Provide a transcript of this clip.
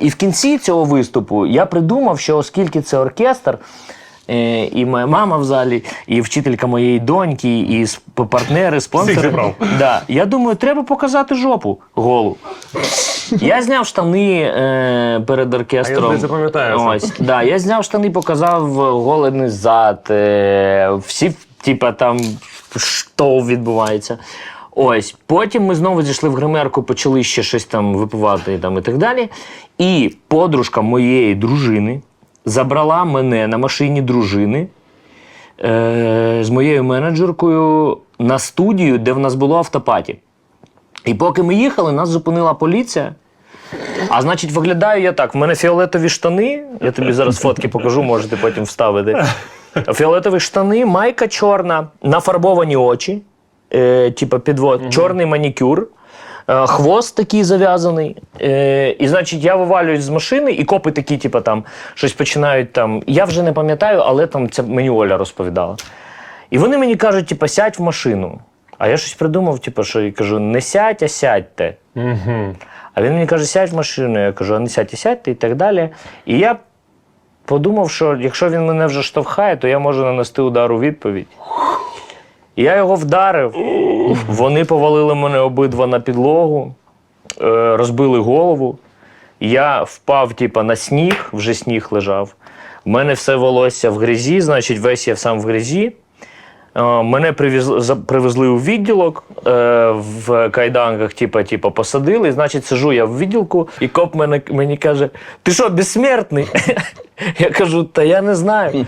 І в кінці цього виступу я придумав, що оскільки це оркестр, е, і моя мама в залі, і вчителька моєї доньки, і партнери, спонсори. Да. Я думаю, треба показати жопу голу. Я зняв штани е, перед оркестром. А я запам'ятаю. Ось, да, я зняв штани, показав голений зад. Е, всі, типа, там, що відбувається. Ось, потім ми знову зійшли в гримерку, почали ще щось там випивати там, і так далі. І подружка моєї дружини забрала мене на машині дружини е, з моєю менеджеркою на студію, де в нас було автопаті. І поки ми їхали, нас зупинила поліція. А значить, виглядаю я так: в мене фіолетові штани. Я тобі зараз фотки покажу, можете потім вставити. Фіолетові штани, майка чорна, нафарбовані очі, е, типа підвод, чорний манікюр. е, Хвост такий зав'язаний. Е, і, значить, я вивалююсь з машини, і копи такі, типа, там, щось починають там. Я вже не пам'ятаю, але там це мені Оля розповідала. І вони мені кажуть, типа, сядь в машину. А я щось придумав, типу, що я кажу, не сядь, а сядьте. Угу. А він мені каже, сядь в машину. Я кажу, а не сядьте, сядьте і так далі. І я подумав, що якщо він мене вже штовхає, то я можу нанести удар у відповідь. Я його вдарив. Вони повалили мене обидва на підлогу, е, розбили голову. Я впав, типа, на сніг, вже сніг лежав. У мене все волосся в грязі, значить, весь я сам в грязі. Е, Мене привезли, привезли у відділок е, в кайданках, типа, типа, посадили. Значить, сижу я в відділку, і коп мене, мені каже: Ти що, безсмертний? Я кажу, та я не знаю.